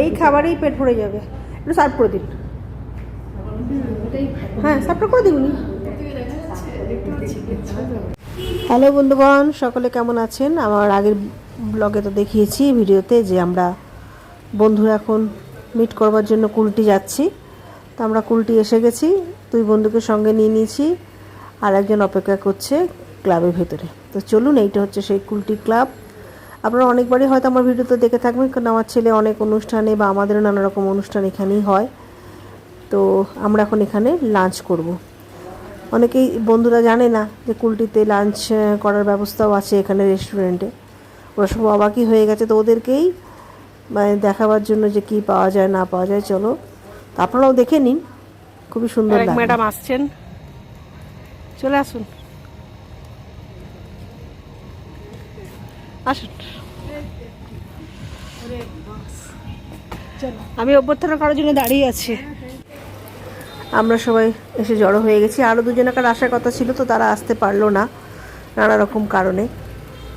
এই খাবারেই পেট ভরে যাবে। একটু সার্ভ করে দিন। হ্যাঁ সার্ভটা করে দিন হ্যালো বন্ধুগণ, সকলে কেমন আছেন? আমার আগের ব্লগে তো দেখিয়েছি, ভিডিওতে যে আমরা বন্ধুরা এখন মিট করবার জন্য কুলটি যাচ্ছি। তো আমরা কুলটি এসে গেছি, দুই বন্ধুকে সঙ্গে নিয়ে নিয়েছি, আর একজন অপেক্ষা করছে ক্লাবের ভেতরে। তো চলুন, এইটা হচ্ছে সেই কুলটি ক্লাব। আপনারা অনেকবারই হয়তো আমার ভিডিওতে দেখে থাকবেন কারণ আমার ছেলে অনেক অনুষ্ঠানে বা আমাদেরও নানা রকম অনুষ্ঠান এখানেই হয়। তো আমরা এখন এখানে লাঞ্চ করব। অনেকেই বন্ধুরা জানে না যে কুলটিতে লাঞ্চ করার ব্যবস্থাও আছে এখানে রেস্টুরেন্টে ওরা সব অবাকই হয়ে গেছে তো ওদেরকেই মানে দেখাবার জন্য যে কি পাওয়া যায় না পাওয়া যায় চলো। তো আপনারাও দেখে নিন খুবই সুন্দর ম্যাডাম আসছেন। চলে আসুন। আসুন। আমি অভ্যর্থনা করার জন্য দাঁড়িয়ে আছি। আমরা সবাই এসে জড়ো হয়ে গেছি। আরও দুজনকার আসার কথা ছিল, তো তারা আসতে পারল না নানা রকম কারণে।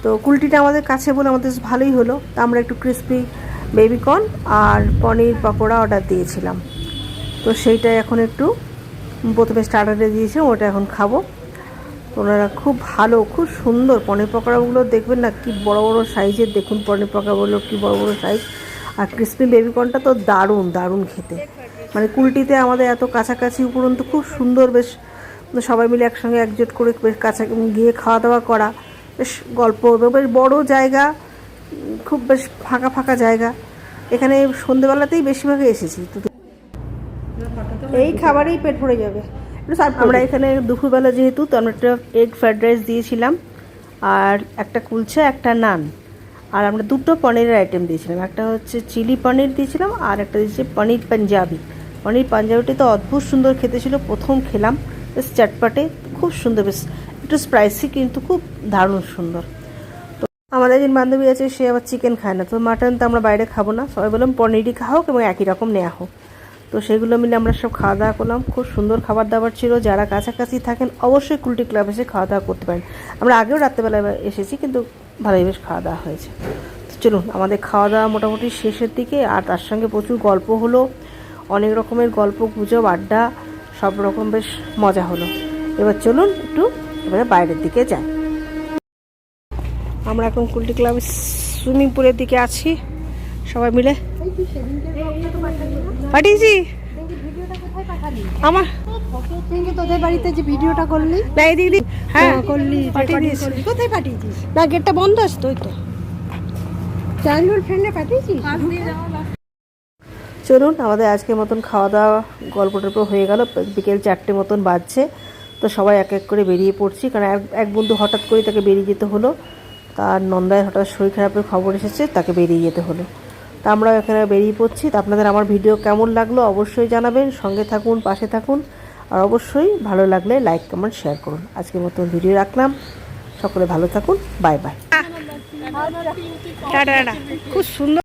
তো কুলটিটা আমাদের কাছে বলে আমাদের ভালোই হলো। তা আমরা একটু ক্রিস্পি বেবিকর্ন আর পনির পকোড়া অর্ডার দিয়েছিলাম। তো সেইটাই এখন একটু, প্রথমে স্টার্টারে দিয়েছিলাম, ওটা এখন খাব। ওনারা খুব ভালো, খুব সুন্দর। পনির পকোড়াগুলো দেখবেন না, কি বড় বড় সাইজের। দেখুন পনির পকোড়াগুলো, কি বড় বড় সাইজ। আর ক্রিস্পি বেবিকর্নটা তো দারুণ দারুণ খেতে। মানে কুলটিতে আমাদের এত কাছাকাছি উপরন্তু খুব সুন্দর বেশ, সবাই মিলে একসঙ্গে একজোট করে বেশ কাছা গিয়ে খাওয়া দাওয়া করা। বেশ গল্প, বেশ বড় জায়গা, খুব বেশ ফাঁকা ফাঁকা জায়গা। এখানে সন্ধেবেলাতেই বেশিরভাগ এসেছি। তো এই খাবারেই পেট ভরে যাবে। আমরা এখানে দুপুরবেলা যেহেতু তো আমরা একটা এগ ফ্রাইড রাইস দিয়েছিলাম আর একটা কুলচা একটা নান আর আমরা দুটো পনিরের আইটেম দিয়েছিলাম। একটা হচ্ছে চিলি পনির দিয়েছিলাম আর একটা দিয়েছি পনির পাঞ্জাবি পনির পাঞ্জাবিটি তো অদ্ভুত সুন্দর খেতে ছিল প্রথম খেলাম। বেশ চটপটে খুব সুন্দর বেশ একটু স্পাইসি কিন্তু খুব দারুণ সুন্দর। তো আমাদের একজন বান্ধবী আছে সে আবার চিকেন খায় না। তো মাটন তো আমরা বাইরে খাব না। সবাই বললাম পনিরই খাও হোক এবং একই রকম নেওয়া হোক। তো সেগুলো মিলে আমরা সব খাওয়া দাওয়া করলাম। খুব সুন্দর খাবার দাবার ছিল। যারা কাছাকাছি থাকেন অবশ্যই কুলটি ক্লাব এসে খাওয়া দাওয়া করতে পারেন। আমরা আগেও রাত্রেবেলা এসেছি, কিন্তু ভালোই বেশ খাওয়া দাওয়া হয়েছে। চলুন, আমাদের খাওয়া দাওয়া মোটামুটি শেষের দিকে, আর তার সঙ্গে প্রচুর গল্প হলো। অনেক রকমের গল্প, গুজব, আড্ডা, সব রকম বেশ মজা হলো। এবার চলুন একটু এবারে বাইরের দিকে যাই। আমরা এখন কুলটি ক্লাবের সুইমিং পুলের দিকে আছি। সবাই মিলে। পাঠিয়েছি। আমার তুই তোদের বাড়িতে যে ভিডিওটা করলি? না এই দিদি হ্যাঁ করলি। কোথায় পাঠিয়েছিস? না গেটটা বন্ধ আছে তো তো। চাইল্ডহুড ফ্রেন্ডে পাঠিয়েছিস? চলুন আমাদের আজকের মতন খাওয়া দাওয়া গল্প টল্প হয়ে গেল। বিকেল চারটে মতন বাজছে। তো সবাই এক এক করে বেরিয়ে পড়ছি কারণ এক এক বন্ধু হঠাৎ করে তাকে বেরিয়ে যেতে হলো। তার নন্দায় হঠাৎ শরীর খারাপের খবর এসেছে তাকে বেরিয়ে যেতে হলো। তা আমরাও এখানে বেরিয়ে পড়ছি। তা আপনাদের আমার ভিডিও কেমন লাগল অবশ্যই জানাবেন, সঙ্গে থাকুন, পাশে থাকুন। আর অবশ্যই ভালো লাগলে লাইক, কমেন্ট, শেয়ার করুন। আজকের মতন ভিডিও রাখলাম। সকলে ভালো থাকুন। Bye bye. খুব সুন্দর